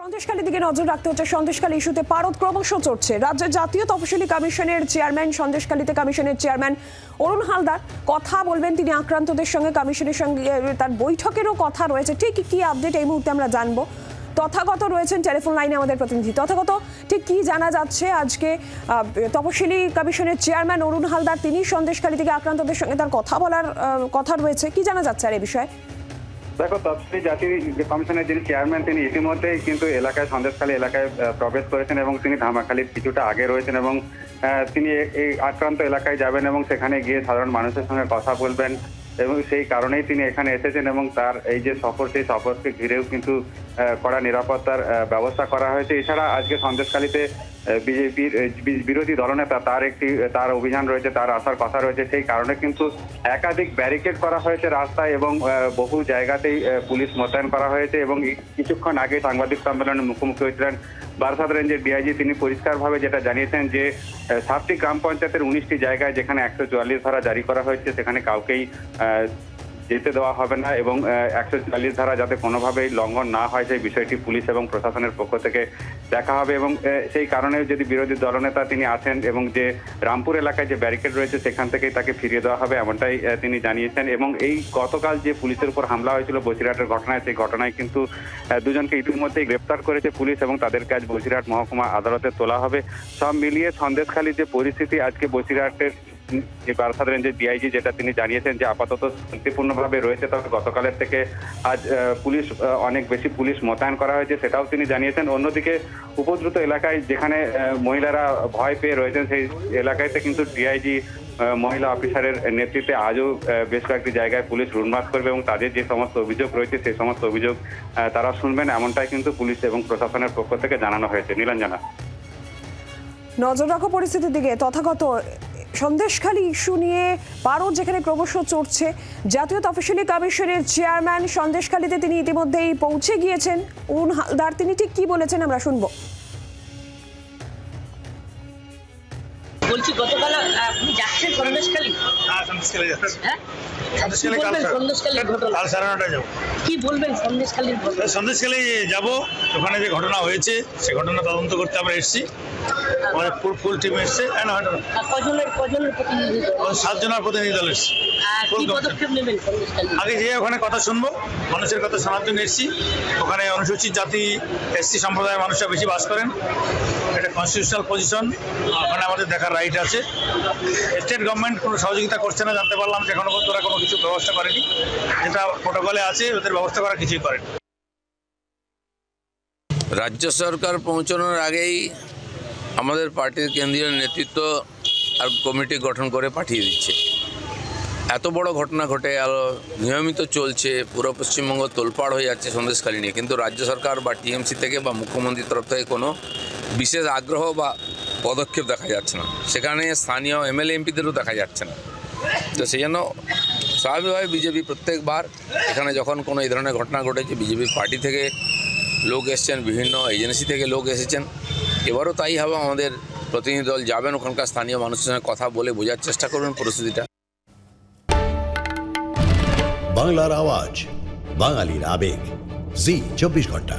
সন্দেশখালী দিকে নজর রাখতে হচ্ছে। সন্দেশখালী ইস্যুতে পারদ ক্রমশ চড়ছে। রাজ্যের জাতীয় তফসিলি কমিশনের চেয়ারম্যান সন্দেশকালীতে কমিশনের চেয়ারম্যান অরুণ হালদার কথা বলবেন। তিনি আক্রান্তদের সঙ্গে কমিশনের সঙ্গে তার বৈঠকেরও কথা রয়েছে। ঠিক কি আপডেট এই মুহূর্তে আমরা জানব। তথাগত রয়েছেন টেলিফোন লাইনে আমাদের প্রতিনিধি। তথাগত ঠিক কি জানা যাচ্ছে? আজকে তপশিলি কমিশনের চেয়ারম্যান অরুণ হালদার, তিনি সন্দেশকালী থেকে আক্রান্তদের সঙ্গে তার কথা বলার কথা রয়েছে। কি জানা যাচ্ছে আর এই বিষয়ে? দেখো তফসিলি জাতি কমিশনের যিনি চেয়ারম্যান তিনি ইতিমধ্যেই কিন্তু এলাকায়, সন্দেশখালী এলাকায় প্রবেশ করেছেন এবং তিনি ধামাখালির কিছুটা আগে রয়েছেন এবং তিনি এই আক্রান্ত এলাকায় যাবেন এবং সেখানে গিয়ে সাধারণ মানুষের সঙ্গে কথা বলবেন এবং সেই কারণেই তিনি এখানে এসেছেন এবং তার এই যে সফর, সেই সফরকে ঘিরেও কিন্তু কড়া নিরাপত্তার ব্যবস্থা করা হয়েছে। এছাড়া আজকে সন্দেশখালীতে বিজেপির বিরোধী দলনেতা, তার একটি তার অভিযান রয়েছে, তার আসার কথা রয়েছে। সেই কারণে কিন্তু একাধিক ব্যারিকেড করা হয়েছে রাস্তায় এবং বহু জায়গাতেই পুলিশ মোতায়েন করা হয়েছে এবং কিছুক্ষণ আগে সাংবাদিক সম্মেলনে মুখোমুখি হয়েছিলেন বারাসাত রেঞ্জের ডিআইজি তিনি পরিষ্কারভাবে যেটা জানিয়েছেন যে সাতটি গ্রাম পঞ্চায়েতের উনিশটি জায়গায় যেখানে একশো চুয়াল্লিশ ধারা জারি করা হয়েছে, সেখানে কাউকেই যেতে দেওয়া হবে না এবং একশো চুয়াল্লিশ ধারা যাতে কোনোভাবেই লঙ্ঘন না হয় সেই বিষয়টি পুলিশ এবং প্রশাসনের পক্ষ থেকে দেখা হবে এবং সেই কারণে যদি বিরোধী দলনেতা তিনি আছেন এবং যে রামপুর এলাকায় যে ব্যারিকেড রয়েছে সেখান থেকেই তাকে ফিরিয়ে দেওয়া হবে এমনটাই তিনি জানিয়েছেন এবং এই গতকাল যে পুলিশের উপর হামলা হয়েছিল বসিরহাটের ঘটনায়, সেই ঘটনায় কিন্তু দুজনকে ইতিমধ্যেই গ্রেপ্তার করেছে পুলিশ এবং তাদের আজ বসিরহাট মহকুমা আদালতে তোলা হবে। সব মিলিয়ে সন্দেশখালী যে পরিস্থিতি আজকে বসিরহাটের যে বারাসাত রেঞ্জের ডিআইজি যেটা তিনি জানিয়েছেন যে আপাতত শান্তিপূর্ণভাবে রয়েছে, তবে গতকালের থেকে আজ পুলিশ অনেক বেশি পুলিশ মোতায়েন করা হয়েছে সেটাও তিনি জানিয়েছেন। অন্যদিকে উপদ্রুত এলাকায় যেখানে মহিলারা ভয় পেয়ে রয়েছেন, সেই এলাকাতে কিন্তু ডিআইজি মহিলা অফিসারের নেতৃত্বে আজও বেশ কয়েকটি জায়গায় পুলিশ রুটমার্চ করবে এবং তাদের যে সমস্ত অভিযোগ রয়েছে, সেই সমস্ত অভিযোগ তারা শুনবেন। এমনটাই কিন্তু পুলিশ এবং প্রশাসনের পক্ষ থেকে জানানো হয়েছে। নীলাঞ্জনা। নজর রাখো পরিস্থিতির দিকে। তথাগত সন্দেশখালী ইস্যু নিয়ে পারদ যেখানে ক্রমশ চড়ছে, জাতীয় তফসিলি কমিশনের চেয়ারম্যান সন্দেশখালীতে তিনি ইতিমধ্যেই পৌঁছে গিয়েছেন। অরুণ হালদার, তিনি ঠিক কি বলেছেন আমরা শুনব। বলছি, গতকাল আপনি যাচ্ছেন সন্দেশখালী হ্যাঁ সন্দেশকালে যাচ্ছি হ্যাঁ সন্দেশকালে কি বলবেন যাব। যাব। ওখানে যে ঘটনা হয়েছে সে ঘটনা তদন্ত করতে আমরা এসেছি। আমাদের ফুল ফুল টিম এসছে। হ্যাঁ? আমাদের সাতজনের প্রতিনিধি দল এসছে। আগে যে ওখানে কথা শুনব মানুষের কথা শোনার জন্য এসেছি। ওখানে অনুসূচিত জাতি এসসি সম্প্রদায়ের মানুষরা বেশি বাস করেন। এটা কনস্টিটিউশনাল পজিশন ওখানে আমাদের দেখার রাইট আছে। স্টেট গভর্নমেন্ট কোনো সহযোগিতা করছে না জানতে পারলাম যে এখনও পর্যন্ত ওরা কোনো কিছু ব্যবস্থা করেনি। যেটা প্রোটোকলে আছে, ওদের ব্যবস্থা করা কিছুই করেনি। রাজ্য সরকার পৌঁছানোর আগেই আমাদের পার্টির কেন্দ্রীয় নেতৃত্ব আর কমিটি গঠন করে পাঠিয়ে দিচ্ছে। এত বড় ঘটনা ঘটে, আর নিয়মিত চলছে, পুরো পশ্চিমবঙ্গ তোলপাড় হয়ে যাচ্ছে সন্দেশখালী নিয়ে। কিন্তু রাজ্য সরকার বা টিএমসি থেকে বা মুখ্যমন্ত্রীর তরফ থেকে কোনো বিশেষ আগ্রহ বা পদক্ষেপ দেখা যাচ্ছে না। সেখানে স্থানীয় এমএলএ এমপিদেরও দেখা যাচ্ছে না। তো সেই জন্য স্বাভাবিকভাবে বিজেপি প্রত্যেকবার এখানে যখন কোনো এই ধরনের ঘটনা ঘটেছে, বিজেপি পার্টি থেকে লোক এসছেন, বিভিন্ন এজেন্সি থেকে লোক এসেছেন। এবারও তাই হবে, আমাদের প্রতিনিধি দল যাবেন ওখানকার স্থানীয় মানুষের সঙ্গে কথা বলে বোঝার চেষ্টা করবেন পরিস্থিতিটা। বাংলার আওয়াজ, বাঙালির আবেগ। জি, চব্বিশ ঘণ্টা।